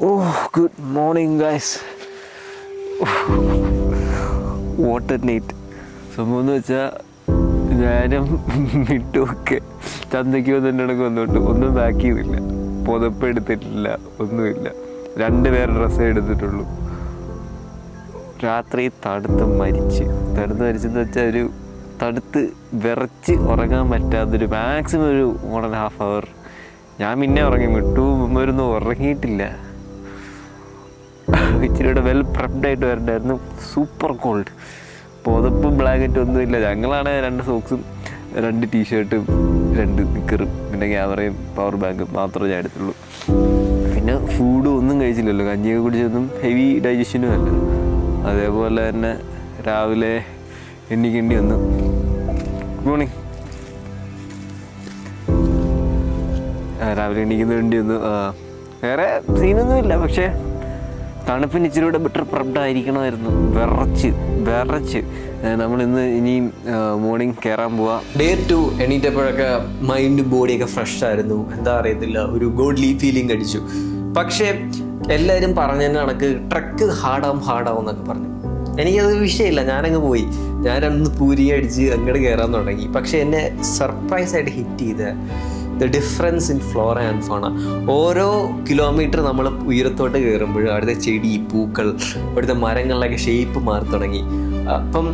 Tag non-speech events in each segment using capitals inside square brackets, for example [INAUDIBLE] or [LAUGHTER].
Oh good morning guys what a night സംഭവം എന്ന് വെച്ചാൽ ഞാനും മിട്ടുമൊക്കെ ചന്തയ്ക്ക് വന്നിട്ട് ഇടയ്ക്ക് വന്നോട്ട്. ഒന്നും ബാക്ക് ചെയ്തില്ല. പുതപ്പ് എടുത്തിട്ടില്ല. ഒന്നുമില്ല. രണ്ട് പേരുടെ ഡ്രസ്സേ എടുത്തിട്ടുള്ളൂ. രാത്രി തണുത്ത് മരിച്ച്. തണുത്ത് മരിച്ചെന്ന് വെച്ചാൽ ഒരു തണുത്ത് വിറച്ച് ഉറങ്ങാൻ പറ്റാത്തൊരു മാക്സിമം ഒരു വൺ ആൻഡ് ഹാഫ് അവർ ഞാൻ പിന്നെ ഉറങ്ങി. വിട്ടു മുമ്പ് ഉറങ്ങിയിട്ടില്ല. ഇച്ചിരിയുടെ വെൽ പ്രെപ്ഡ് ആയിട്ട് വരണ്ടായിരുന്നു. സൂപ്പർ കോൾഡ് പുതപ്പും ബ്ലാങ്കറ്റും ഒന്നുമില്ല ഞങ്ങളാണ് രണ്ട് സോക്സും രണ്ട് ടീഷർട്ടും രണ്ട് നിക്കറും പിന്നെ ക്യാമറയും പവർ ബാങ്കും മാത്രമേ ഞാൻ എടുത്തുള്ളൂ. പിന്നെ ഫുഡും ഒന്നും കഴിച്ചില്ലല്ലോ. കഞ്ഞിയൊക്കെ കുടിച്ചൊന്നും ഹെവി ഡൈജഷനും അല്ല. അതേപോലെ തന്നെ രാവിലെ എണ്ണിക്കേണ്ടി വന്നു. ഗുഡ് മോർണിംഗ് രാവിലെ എണീക്കുന്ന വേണ്ടി വന്നു. വേറെ സീനൊന്നുമില്ല പക്ഷേ തണുപ്പിന് ഇച്ചിരി കൂടെ ബെറ്റർ പ്രബ്ഡ് ആയിരിക്കണമായിരുന്നു വിറച്ച്. വിറച്ച് നമ്മൾ ഇന്ന് ഇനിയും മോർണിംഗ് കയറാൻ പോവാ. ഡേ ടു എണീറ്റപ്പോഴൊക്കെ മൈൻഡ് ബോഡിയൊക്കെ ഫ്രഷ് ആയിരുന്നു. എന്താ അറിയത്തില്ല ഒരു ഗോഡ്ലി ഫീലിംഗ് അടിച്ചു. പക്ഷേ എല്ലാവരും പറഞ്ഞതിന് കണക്ക് ട്രക്ക് ഹാർഡാവും ഹാർഡാവും എന്നൊക്കെ പറഞ്ഞു. എനിക്കത് വിഷയമില്ല ഞാനങ്ങ് പോയി. ഞാൻ രണ്ട് പൂരി അടിച്ച് അങ്ങോട്ട് കയറാൻ തുടങ്ങി. പക്ഷെ എന്നെ സർപ്രൈസ് ആയിട്ട് ഹിറ്റ് ചെയ്ത. The difference in flora and fauna ഓരോ കിലോമീറ്റർ നമ്മൾ ഉയരത്തോട്ട് കയറുമ്പോഴും അവിടുത്തെ ചെടി പൂക്കൾ അവിടുത്തെ മരങ്ങളിലൊക്കെ ഷേപ്പ് മാറി തുടങ്ങി. അപ്പം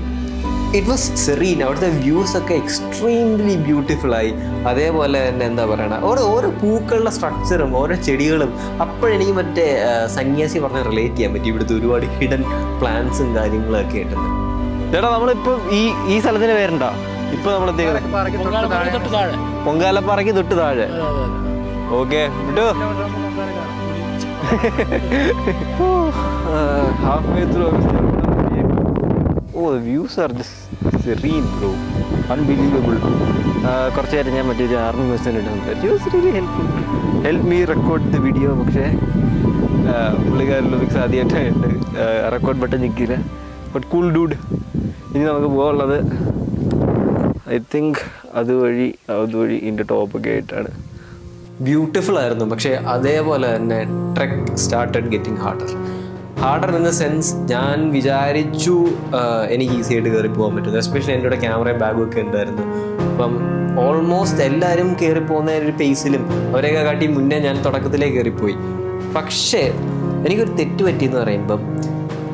ഇറ്റ് വാസ് സെറീൻ അവിടുത്തെ വ്യൂസ് ഒക്കെ എക്സ്ട്രീംലി ബ്യൂട്ടിഫുൾ ആയി. അതേപോലെ തന്നെ എന്താ പറയണ? ഓരോ ഓരോ പൂക്കളുടെ സ്ട്രക്ചറും ഓരോ ചെടികളും അപ്പോഴെനിക്ക് മറ്റേ സന്യാസി പറഞ്ഞ റിലേറ്റ് ചെയ്യാൻ പറ്റി. ഇവിടുത്തെ ഒരുപാട് ഹിഡൻ പ്ലാന്റ്സും കാര്യങ്ങളും ഒക്കെ ആയിട്ടുണ്ട്. ചേട്ടാ നമ്മളിപ്പോ ഈ ഈ സ്ഥലത്തിന് പേരുണ്ടോ ഇപ്പൊ നമ്മൾ പൊങ്കാലപ്പാറയ്ക്ക് തൊട്ട് താഴെ. ഓക്കെ വിട്ടു. Half way through oh views are serene bro unbelievable കുറച്ച് നേരം ഞാൻ മറ്റൊരു ആർമി ഇടുന്നുണ്ട് really helpful help me record the video പക്ഷേ പുള്ളിക്കാരൻ ലുമിക്സ് ആദ്യമായിട്ടായിട്ട് റെക്കോർഡ് ബട്ടൺ നിൽക്കില്ല ബട്ട് കൂൾ ഡൂഡ് ഇനി നമുക്ക് പോകാനുള്ളത് ഐ തിങ്ക് അതുവഴി അതുവഴി ഇതിന്റെ ടോപ്പൊക്കെ ആയിട്ടാണ്. ബ്യൂട്ടിഫുൾ ആയിരുന്നു. പക്ഷേ അതേപോലെ തന്നെ trek started getting harder harder in the sense ഞാൻ വിചാരിച്ചു എനിക്ക് ഈസി ആയിട്ട് കയറി പോകാൻ പറ്റും. എസ്പെഷ്യലി എന്റെ കൂടെ ക്യാമറയും ബാഗും ഒക്കെ ഉണ്ടായിരുന്നു. അപ്പം ഓൾമോസ്റ്റ് എല്ലാവരും കയറി പോകുന്ന ഒരു പേസിലും അവരെയൊക്കെ കാട്ടി മുന്നേ ഞാൻ തുടക്കത്തിലേ കയറിപ്പോയി പക്ഷേ എനിക്കൊരു തെറ്റ് പറ്റിയെന്ന് പറയുമ്പം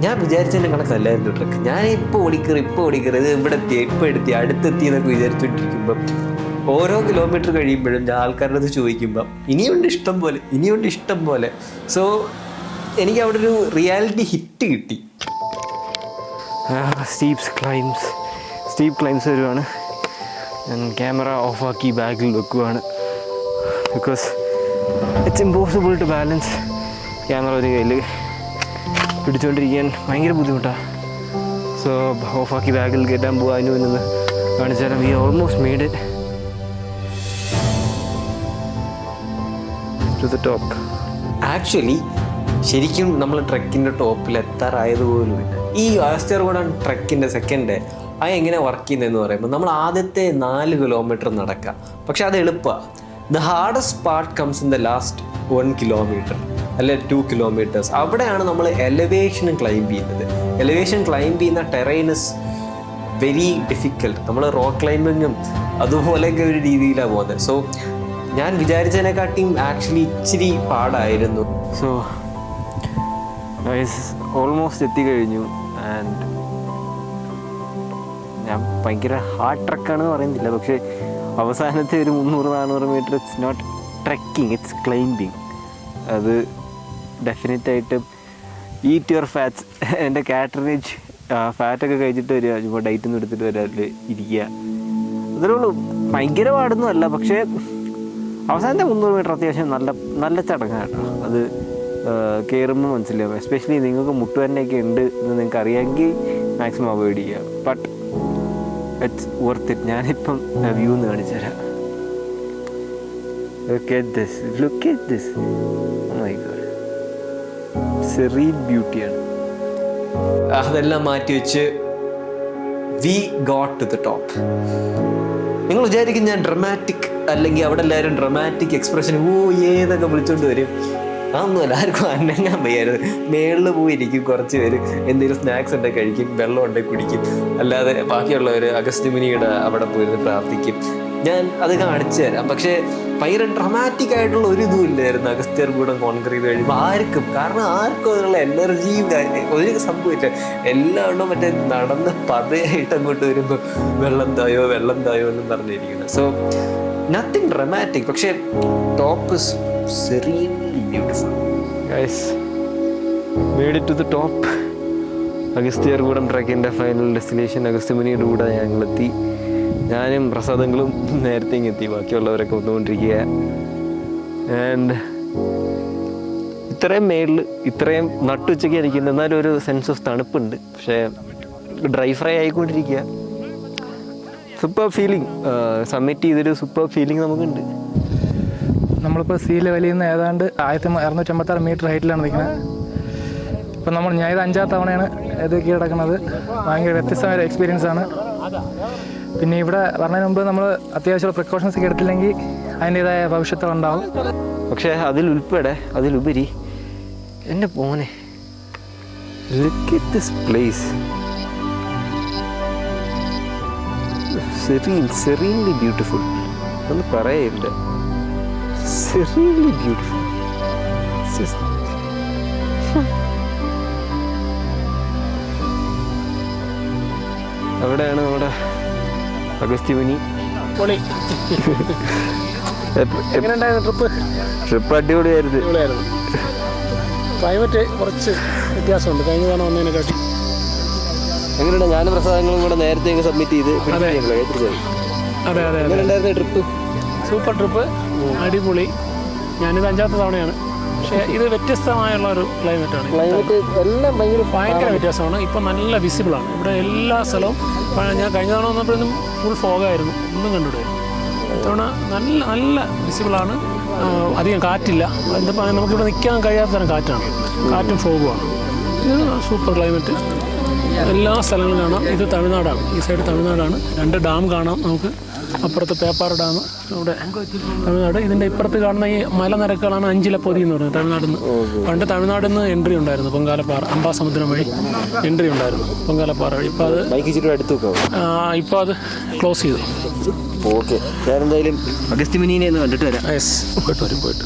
ഞാൻ വിചാരിച്ചതിന്റെ കണക്കല്ലായിരുന്നു ട്രക്ക്. ഞാൻ ഇപ്പോൾ ഓടിക്കറി ഇപ്പോൾ ഓടിക്കറി ഇത് ഇവിടെ എത്തി ഇപ്പോൾ എടുത്തി അടുത്തെത്തി എന്നൊക്കെ വിചാരിച്ചുകൊണ്ടിരിക്കുമ്പം ഓരോ കിലോമീറ്റർ കഴിയുമ്പോഴും ഞാൻ ആൾക്കാരുടെ അടുത്ത് ചോദിക്കുമ്പം ഇനിയുണ്ട് ഇഷ്ടം പോലെ ഇനിയുണ്ട് ഇഷ്ടം പോലെ. സോ എനിക്ക് അവിടെ ഒരു റിയാലിറ്റി ഹിറ്റ് കിട്ടി. സ്റ്റീപ്സ് ക്ലൈംസ് സ്റ്റീപ് ക്ലൈംസ് വരുവാണ്. ഞാൻ ക്യാമറ ഓഫാക്കി ബാഗിൽ വെക്കുവാണ്. Because it's impossible to balance camera ഒരു കയ്യിൽ പിടിച്ചുകൊണ്ടിരിക്കാൻ ഭയങ്കര ബുദ്ധിമുട്ടാണ് സോ ഓഫാക്കി ബാഗിൽ കയറ്റാൻ പോകാനും എന്ന് കാണിച്ചാൽ we almost made it to the top actually ശരിക്കും നമ്മൾ ട്രക്കിന്റെ ടോപ്പിൽ എത്താറായത് പോലുമില്ല ഈ ആസ്റ്റർഗോഡൻ ട്രക്കിന്റെ സെക്കൻഡ് ഡേ അത് എങ്ങനെ വർക്ക് ചെയ്യുന്നതെന്ന് പറയുമ്പോൾ നമ്മൾ ആദ്യത്തെ നാല് കിലോമീറ്റർ നടക്കുക. പക്ഷെ അത് എളുപ്പമാണ്. The hardest part comes in the last one kilometre അല്ലെ ടു കിലോമീറ്റേഴ്സ് അവിടെയാണ് നമ്മൾ എലവേഷൻ ക്ലൈംബ് ചെയ്യുന്നത്. എലവേഷൻ ക്ലൈംബ് ചെയ്യുന്ന ടെറൈനസ് വെരി ഡിഫിക്കൽട്ട് നമ്മൾ റോക്ക് ക്ലൈമ്പിങ്ങും അതുപോലെയൊക്കെ ഒരു രീതിയിലാണ് പോകുന്നത്. സോ ഞാൻ വിചാരിച്ചതിനെക്കാട്ടിയും ആക്ച്വലി ഇച്ചിരി പാടായിരുന്നു. സോ ഓൾമോസ്റ്റ് എത്തിക്കഴിഞ്ഞു. ആൻഡ് ഞാൻ ഭയങ്കര ഹാർഡ് ട്രക്കാണെന്ന് പറയുന്നില്ല. പക്ഷേ അവസാനത്തെ ഒരു മുന്നൂറ് നാനൂറ് metre it's not trekking it's climbing അത് ഡെഫിനറ്റായിട്ടും ഈറ്റ് യുവർ ഫാറ്റ്സ് എന്റെ കാറ്ററിനേജ് ഫാറ്റൊക്കെ കഴിച്ചിട്ട് വരിക. ചുമ്മാ ഡയറ്റ് ഒന്നും എടുത്തിട്ട് വരാൻ ഇരിക്കുക. അത്രേ ഉള്ളൂ. ഭയങ്കര പാടൊന്നും അല്ല. പക്ഷേ അവസാനത്തെ മുന്നൂറ് മീറ്റർ അത്യാവശ്യം നല്ല നല്ല ചടങ്ങാണ് അത് കയറുമ്പോൾ മനസ്സിലാവും. എസ്പെഷ്യലി നിങ്ങൾക്ക് മുട്ടുവരന്റെയൊക്കെ ഉണ്ട് എന്ന് നിങ്ങൾക്ക് അറിയാമെങ്കിൽ മാക്സിമം അവോയ്ഡ് ചെയ്യുക. ബട്ട് ഇറ്റ്സ് വർത്ത് ഇറ്റ് ഞാനിപ്പം വ്യൂ എന്ന് കാണിച്ചു തരാം. Look this look at this my god serene ബ്യൂട്ടിയാണ് അതെല്ലാം മാറ്റി വെച്ച് we got to the top നിങ്ങൾ വിചാരിക്കും ഞാൻ ഡ്രമാറ്റിക് അല്ലെങ്കിൽ അവിടെ എല്ലാവരും ഡ്രമാറ്റിക് എക്സ്പ്രഷൻ ഓ ഏതൊക്കെ വിളിച്ചോണ്ട് വരും? അതൊന്നുമല്ല ആർക്കും അനങ്ങാൻ വയ്യായിരുന്നു. മേളിൽ പോയി ഇരിക്കും കുറച്ച് പേര്. എന്തെങ്കിലും സ്നാക്സ് ഉണ്ടെങ്കിൽ കഴിക്കും വെള്ളം ഉണ്ടെങ്കിൽ കുടിക്കും. അല്ലാതെ ബാക്കിയുള്ളവർ അഗസ്ത്യമുനിയുടെ അവിടെ പോയിരുന്ന് പ്രാർത്ഥിക്കും. ഞാൻ അത് കാണിച്ചു തരാം. പക്ഷേ ഭയങ്കര ഡ്രമാറ്റിക് ആയിട്ടുള്ള ഒരു ഇതും ഇല്ലായിരുന്നു അഗസ്ത്യർ കൂടെ കോൺക്രീറ്റ് കഴിയുമ്പോൾ ആർക്കും കാരണം ആർക്കും അതിനുള്ള എനർജിയും ഒരു സംഭവിച്ച എല്ലാവരും മറ്റേ നടന്ന് പതയായിട്ട് അങ്ങോട്ട് വരുമ്പോൾ വെള്ളം തായോ വെള്ളം തായോ എന്നും പറഞ്ഞിരിക്കുന്നത്. സോ നത്തിങ് ഡ്രമാറ്റിക് പക്ഷേ ടോപ്പ് സെറീൻലി ബ്യൂട്ടിഫുൾ അഗസ്ത്യർകൂടം ട്രക്കിന്റെ ഫൈനൽ ഡെസ്റ്റിനേഷൻ അഗസ്ത്യമുനിയുടെ കൂടെ ഞങ്ങളെത്തി. ഞാനും പ്രസാദങ്ങളും നേരത്തെ എത്തി. ബാക്കിയുള്ളവരൊക്കെ വന്നുകൊണ്ടിരിക്കുക. ആൻഡ് ഇത്രയും മേളിൽ ഇത്രയും നട്ടുച്ചയ്ക്ക് ഇരിക്കുന്നത് എന്നാലും ഒരു സെൻസ് ഓഫ് തണുപ്പുണ്ട്. പക്ഷേ ഡ്രൈ ഫ്രൈ ആയിക്കൊണ്ടിരിക്കുക. സൂപ്പർ ഫീലിംഗ് സബ്മിറ്റ് ചെയ്തൊരു സൂപ്പർ ഫീലിംഗ് നമുക്കുണ്ട്. നമ്മളിപ്പോൾ സീ ലെവലിൽ നിന്ന് ഏതാണ്ട് ആയിരത്തി അറുന്നൂറ്റമ്പത്താറ് മീറ്റർ ഹൈറ്റിലാണ് നിൽക്കുന്നത് ഇപ്പം നമ്മൾ ഞാൻ ഇത് അഞ്ചാം തവണയാണ് ഇത് കീഴടക്കുന്നത് ഭയങ്കര വ്യത്യസ്തമായ ഒരു എക്സ്പീരിയൻസ് ആണ്. പിന്നെ ഇവിടെ പറഞ്ഞതിന് മുമ്പ് നമ്മൾ അത്യാവശ്യമുള്ള പ്രിക്കോഷൻസ് ഒക്കെ എടുത്തില്ലെങ്കിൽ അതിന്റേതായ ഭവിഷ്യത്തുകൾ ഉണ്ടാവും. പക്ഷേ അതിലുൾപ്പെടെ അതിലുപരി എന്റെ പോനെ സെറീൻ സെറീൻലി ബ്യൂട്ടിഫുൾ ഒന്ന് പറയില്ല സെറീൻലി just... [LAUGHS] അവിടെയാണ് നമ്മുടെ അഗസ്ത്യമുനി പൊളി. എങ്ങനെയുണ്ടായിരുന്നു ട്രിപ്പ്? ട്രിപ്പ് അടിപൊളിയായിരുന്നു. ക്ലൈമറ്റ് കുറച്ച് വ്യത്യാസമുണ്ട്. കഴിഞ്ഞ തവണ വന്നതിനെക്കാട്ടി. എങ്ങനെയുണ്ട്? ഞാനും പ്രസാദങ്ങളും കൂടെ നേരത്തെ സബ്മിറ്റ് ചെയ്ത് അതെ. അതെ അതെ ട്രിപ്പ്? Super trip. അടിപൊളി. ഞാനിത് അഞ്ചാമത്തെ തവണയാണ്. പക്ഷേ ഇത് വ്യത്യസ്തമായുള്ള ഒരു ക്ലൈമറ്റ് ആണ്. ക്ലൈമറ്റ് എല്ലാം ഭയങ്കര ഭയങ്കര വ്യത്യാസമാണ്. ഇപ്പം നല്ല വിസിബിൾ ആണ്. ഇവിടെ എല്ലാ സ്ഥലവും ഞാൻ കഴിഞ്ഞ തവണ വന്നപ്പോഴൊന്നും ഫുൾ ഫോഗായിരുന്നു ഒന്നും കണ്ടുവിടുമായിരുന്നു ഇത്തവണ നല്ല നല്ല വിസിബിളാണ് അധികം കാറ്റില്ല. എന്താ നമുക്കിവിടെ നിൽക്കാൻ കഴിയാത്ത തരം കാറ്റാണ്. കാറ്റും ഫോഗുമാണ് ഇത് സൂപ്പർ ക്ലൈമറ്റ് എല്ലാ സ്ഥലങ്ങളും കാണാം. ഇത് തമിഴ്നാടാണ്. ഈ സൈഡ് തമിഴ്നാടാണ്. രണ്ട് ഡാം കാണാം നമുക്ക്. അപ്പുറത്ത് പേപ്പാറ ഡാം ഇവിടെ തമിഴ്നാട്. ഇതിന്റെ ഇപ്പുറത്ത് കാണുന്ന ഈ മലനിരക്കുകളാണ് അഞ്ചിലപ്പൊതി എന്ന് പറയുന്നത്. തമിഴ്നാട്ടിൽ നിന്ന് പണ്ട് തമിഴ്നാടിൽ നിന്ന് എൻട്രി ഉണ്ടായിരുന്നു. പൊങ്കാലപ്പാറ. അമ്പാസമുദ്രം വഴി എൻട്രി ഉണ്ടായിരുന്നു. പൊങ്കാലപ്പാറ വഴി. ഇപ്പോൾ അത് ഇപ്പോൾ അത് ക്ലോസ് ചെയ്തു. ഓക്കെ ഞാൻ എന്തായാലും അഗസ്ത്യമുനീനെ ഒന്ന് കണ്ടിട്ട് വരാം. യെസ് പോയിട്ട് വരും പോയിട്ട്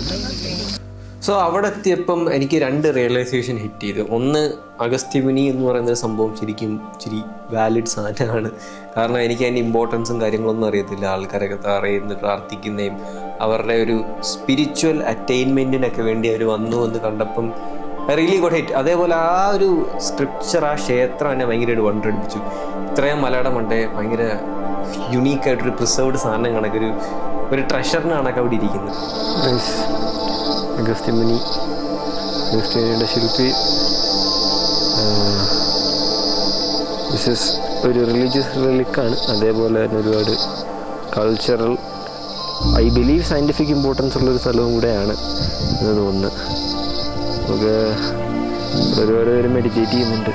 സോ അവിടെ എത്തിയപ്പം എനിക്ക് രണ്ട് റിയലൈസേഷൻ ഹിറ്റ് ചെയ്തു. ഒന്ന് അഗസ്ത്യമുനി എന്ന് പറയുന്ന ഒരു സംഭവം ശരിക്കും ഇച്ചിരി വാലിഡ് സാധനമാണ്. കാരണം എനിക്ക് അതിന്റെ ഇമ്പോർട്ടൻസും കാര്യങ്ങളൊന്നും അറിയത്തില്ല. ആൾക്കാരൊക്കെ തറയുന്ന പ്രാർത്ഥിക്കുന്നതും അവരുടെ ഒരു സ്പിരിച്വൽ അറ്റൈൻമെന്റിനൊക്കെ വേണ്ടി അവർ വന്നു എന്ന് കണ്ടപ്പം റിയലി ഗുഡ് ഹിറ്റ് അതേപോലെ ആ ഒരു സ്ട്രക്ചർ ആ ക്ഷേത്രം എന്നെ ഭയങ്കരമായിട്ട് വണ്ടടിപ്പിച്ചു. ഇത്രയും മലയാളമുണ്ട് മണ്ടേ ഭയങ്കര യുണീക്കായിട്ടൊരു പ്രിസർവ്ഡ് സാധനം കണക്കൊരു ഒരു ട്രഷറിനാണൊക്കെ അവിടെ ഇരിക്കുന്നത്. അഗസ്ത്യമുനി അഗസ്ത്യമുനിയുടെ ശില്പി വിശസ് ഒരു റിലീജിയസ് റിലിക്കാണ് അതേപോലെ തന്നെ ഒരുപാട് cultural I believe scientific importance ഉള്ളൊരു സ്ഥലവും കൂടെയാണ് എന്ന് തോന്നുന്നു നമുക്ക് ഒരുപാട് പേര് മെഡിറ്റേറ്റ് ചെയ്യുന്നുണ്ട്.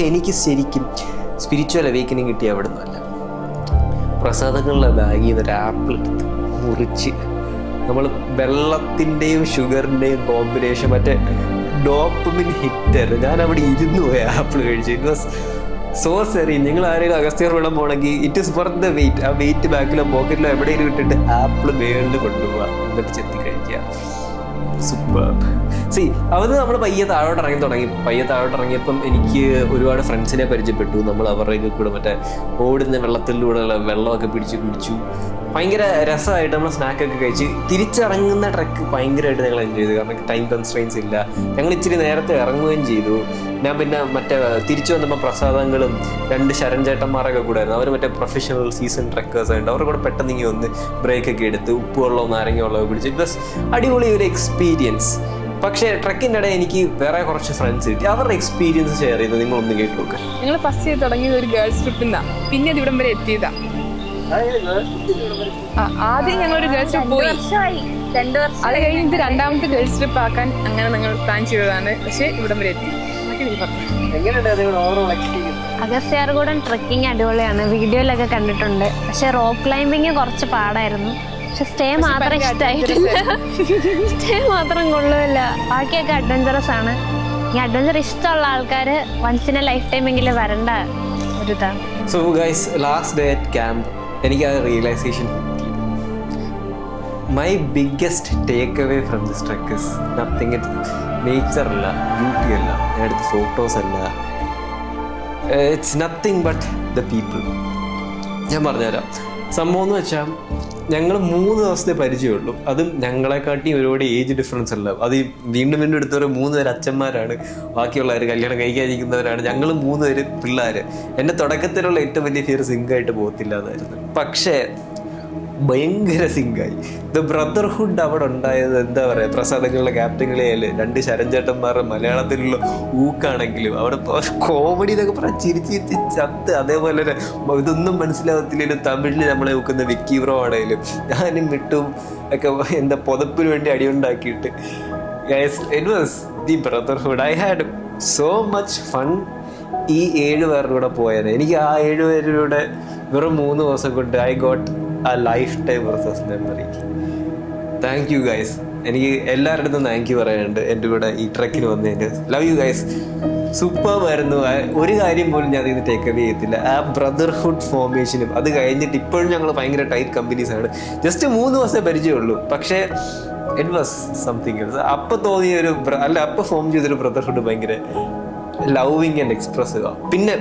പക്ഷെ എനിക്ക് ശരിക്കും സ്പിരിച്വൽ അവേക്കനിങ് കിട്ടിയ അവിടെ നിന്നല്ല പ്രസാദങ്ങളുടെ ബാഗിൽ നിന്ന് ഒരു ആപ്പിൾ എടുത്ത് മുറിച്ച് നമ്മൾ വെള്ളത്തിന്റെയും ഷുഗറിന്റെയും കോമ്പിനേഷൻ മറ്റേ ഡോപ്പമിൻ ഹിറ്റർ ഞാൻ അവിടെ ഇരുന്ന് പോയി ആപ്പിൾ കഴിച്ചു. ഇറ്റ് വാസ് സോ സെറി നിങ്ങൾ ആരെങ്കിലും അഗസ്ത്യർ വെള്ളം പോകണമെങ്കിൽ it is worth the wait ആ വെയിറ്റ് ബാക്കിലോ പോക്കറ്റിലോ എവിടെയെങ്കിലും ഇട്ടിട്ട് ആപ്പിൾ വേൾഡ് കൊണ്ടുപോകുക എന്നിട്ട് ചെത്തി കഴിക്കുക. സൂപ്പർ സി അവർ നമ്മൾ പയ്യെ താഴോട്ട് ഇറങ്ങി തുടങ്ങി. പയ്യെ താഴോട്ട് ഇറങ്ങിയപ്പം എനിക്ക് ഒരുപാട് ഫ്രണ്ട്സിനെ പരിചയപ്പെട്ടു. നമ്മൾ അവരുടെ കൂടെ മറ്റേ ഓടുന്ന വെള്ളത്തിലൂടെയുള്ള വെള്ളമൊക്കെ പിടിച്ച് കുടിച്ചു. ഭയങ്കര രസമായിട്ട് നമ്മൾ സ്നാക്കൊക്കെ കഴിച്ച് തിരിച്ചിറങ്ങുന്ന ട്രക്ക് ഭയങ്കരമായിട്ട് ഞങ്ങൾ എൻജോയ് ചെയ്തു. കാരണം ടൈം കൺസ്ട്രെയിൻസ് ഇല്ല. ഞങ്ങൾ ഇച്ചിരി നേരത്തെ ഇറങ്ങുകയും ചെയ്തു. ഞാൻ പിന്നെ മറ്റേ തിരിച്ചു വന്നപ്പോൾ പ്രസാദങ്ങളും രണ്ട് ശരൺ ചേട്ടന്മാരൊക്കെ കൂടായിരുന്നു അവർ മറ്റേ പ്രൊഫഷണൽ സീസൺ ട്രക്കേഴ്സ് ആയിട്ട് അവരുടെ കൂടെ പെട്ടെന്ന് ഇങ്ങനെ ഒന്ന് ബ്രേക്കൊക്കെ എടുത്ത് ഉപ്പുവെള്ളവും നാരങ്ങ വെള്ളമോ പിടിച്ച് ഇറ്റ് വാസ് അടിപൊളി ഒരു എക്സ്പീരിയൻസ് പക്ഷേ ട്രക്കിന്റെ ഇടയിൽ എനിക്ക് വേറെ കുറച്ച് ഫ്രണ്ട്സ് കിട്ടി. അവരുടെ എക്സ്പീരിയൻസ് ഷെയർ ചെയ്ത് നിങ്ങളൊന്ന് കേട്ടു നോക്ക്. ഞങ്ങൾ ഫസ്റ്റ് ചെയ്ത് തുടങ്ങിയത് ഒരു ഗേൾസ് ട്രിപ്പിൽ നിന്നാ പിന്നെ ഇവിടം വരെ എത്തിയതാ. ആ, ആദ്യം ഞങ്ങൾ ഒരു ഗേൾസ് ട്രിപ്പ് പോയി. വർഷമായി രണ്ടു വർഷം അത് കഴിഞ്ഞ് ഇത് രണ്ടാമത്തെ ഗേൾസ് ട്രിപ്പ് ആക്കാൻ അങ്ങനെ ഞങ്ങൾ പ്ലാൻ ചെയ്തതാണ്. പക്ഷെ ഇവിടം വരെ എത്തി. എന്നൊക്കെ പറഞ്ഞു. അഗസ്ത്യാർകൂടം ട്രക്കിംഗ് അടിപൊളിയാണ്. വീഡിയോയിലൊക്കെ കണ്ടിട്ടുണ്ട്. പക്ഷെ റോക്ക് ക്ലൈമ്പിങ് കുറച്ച് പാടായിരുന്നു. പക്ഷെ [LAUGHS] സ്റ്റേ മാത്രം ഇഷ്ടമായിട്ടില്ല സ്റ്റേ മാത്രം കൊള്ളുമില്ല ബാക്കിയൊക്കെ അഡ്വഞ്ചറസ് ആണ്. ഈ അഡ്വഞ്ചർ ഇഷ്ടമുള്ള ആൾക്കാർ വൺസ് ഇൻ എ ലൈഫ് ടൈമെങ്കിലും വരണ്ട ഒരു ഇതാണ് so guys last day at camp എനിക്ക് ആ realisation my biggest takeaway from this trek is nothing it nature അല്ല ബ്യൂട്ടി അല്ല ഞാൻ എടുത്ത ഫോട്ടോസ് അല്ല. It's nothing but the people ഞാൻ പറഞ്ഞുതരാം. സംഭവം എന്ന് വെച്ചാൽ ഞങ്ങൾ മൂന്ന് ദിവസത്തെ പരിചയമുള്ളൂ. അതും ഞങ്ങളെക്കാട്ടി ഒരുപാട് ഏജ് ഡിഫറൻസ് അല്ല അത് ഈ വീണ്ടും വീണ്ടും എടുത്തവർ മൂന്ന് പേര് അച്ഛന്മാരാണ്. ബാക്കിയുള്ളവർ കല്യാണം കഴിക്കാതിരിക്കുന്നവരാണ് ഞങ്ങൾ മൂന്ന് പേര് പിള്ളേർ എന്റെ തുടക്കത്തിലുള്ള ഏറ്റവും വലിയ ഫിയർ സിങ്കായിട്ട് പോകത്തില്ല എന്നായിരുന്നു. പക്ഷേ ഭയങ്കര സിങ്കായി ദ ബ്രദർഹുഡ് അവിടെ ഉണ്ടായത് എന്താ പറയുക പ്രസാദങ്ങളുടെ ക്യാപ്റ്റനുകളെയല്ലേ രണ്ട് ശരഞ്ചേട്ടന്മാരുടെ മലയാളത്തിലുള്ള ഊക്കാണെങ്കിലും അവിടെ കോമഡി എന്നൊക്കെ പറഞ്ഞാൽ ചിരിച്ച് ചിരിച്ച് ചത്ത്. അതേപോലെ തന്നെ ഇതൊന്നും മനസ്സിലാവത്തില്ലെങ്കിലും തമിഴിൽ നമ്മളെ ഊക്കുന്ന വിക്കി ബ്രോ ആണെങ്കിലും. ഞാനും മിട്ടും ഒക്കെ എന്താ പുതപ്പിന് വേണ്ടി അടിയുണ്ടാക്കിയിട്ട്. The brotherhood I had so much fun ഈ ഏഴ് പേരുടെ കൂടെ പോയത് എനിക്ക് ആ ഏഴ് വെറും മൂന്ന് ദിവസം കൊണ്ട് I got a lifetime versus memory thank you guys എനിക്ക് എല്ലാവരുടെ അടുത്തും താങ്ക് യു പറയാനുണ്ട്. എന്റെ കൂടെ ഈ ട്രക്കിന് വന്നതിന്. ലവ് യു ഗൈസ് ആ ഒരു കാര്യം പോലും ഞാൻ ഇതിന് ടേക്ക് അവേ ചെയ്യത്തില്ല. ആ ബ്രദർഹുഡ് ഫോർമേഷനും അത് കഴിഞ്ഞിട്ട് ഇപ്പോഴും ഞങ്ങൾ ഭയങ്കര ടൈറ്റ് കമ്പനീസ് ആണ്. ജസ്റ്റ് മൂന്ന് ദിവസമേ പരിചയമുള്ളൂ. പക്ഷേ ഇറ്റ് വാസ് സംതിങ് അപ്പം തോന്നിയ ഒരു അല്ല അപ്പം ഫോം ചെയ്തൊരു ബ്രദർഹുഡ് ഭയങ്കര ലവിങ് ആൻഡ് എക്സ്പ്രസീവ് പിന്നെ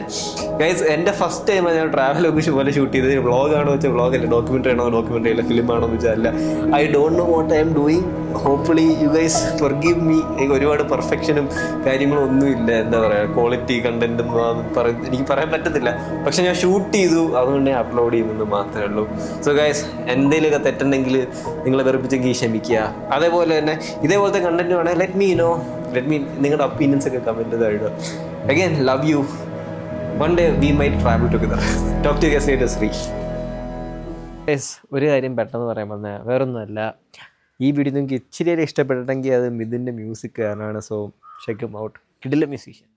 ഗൈസ് എന്റെ ഫസ്റ്റ് ടൈം ഞാൻ ട്രാവൽ ഒക്കെ പോലെ ഷൂട്ട് ചെയ്തത്. വ്ളോഗാണോ ആണോ വെച്ചാൽ വ്ളോഗല്ല ഡോക്യുമെന്ററി ആണോ ഡോക്യുമെന്ററി അല്ല ഫിലിം ആണോ എന്ന് വെച്ചാൽ അല്ല I don't know what I am doing hopefully you guys forgive give me ഒരുപാട് പെർഫെക്ഷനും കാര്യങ്ങളും ഒന്നുമില്ല എന്താ പറയുക ക്വാളിറ്റി കണ്ടന്റ് പറയുന്നത് എനിക്ക് പറയാൻ പറ്റത്തില്ല. പക്ഷെ ഞാൻ ഷൂട്ട് ചെയ്തു. അതുകൊണ്ട് ഞാൻ അപ്ലോഡ് ചെയ്യുന്നത് മാത്രമേ ഉള്ളൂ. സോ ഗൈസ് എന്തെങ്കിലുമൊക്കെ തെറ്റുണ്ടെങ്കിൽ നിങ്ങളെ വെറുപ്പിച്ചെങ്കിൽ ക്ഷമിക്കുക. അതേപോലെ തന്നെ ഇതേപോലത്തെ കണ്ടന്റ് വേണേൽ let me know let me നിങ്ങളുടെ ഒപ്പീനിയൻസ് ഒക്കെ കമന്റ് ഇടുക again love you one day we my travel together talk to guess ശ്രീ യെസ് ഒരു കാര്യം പെട്ടെന്ന് പറയാൻ വേറൊന്നുമല്ല. ഈ വീഡിയോ നിങ്ങൾക്ക് ഇച്ചിരി ഇഷ്ടപ്പെട്ടിട്ടെങ്കിൽ അത് മിഥുന്റെ മ്യൂസിക് കാരണമാണ് സോ ചെക്ക് ഔട്ട് കിഡിലെ മ്യൂസീഷ്യൻ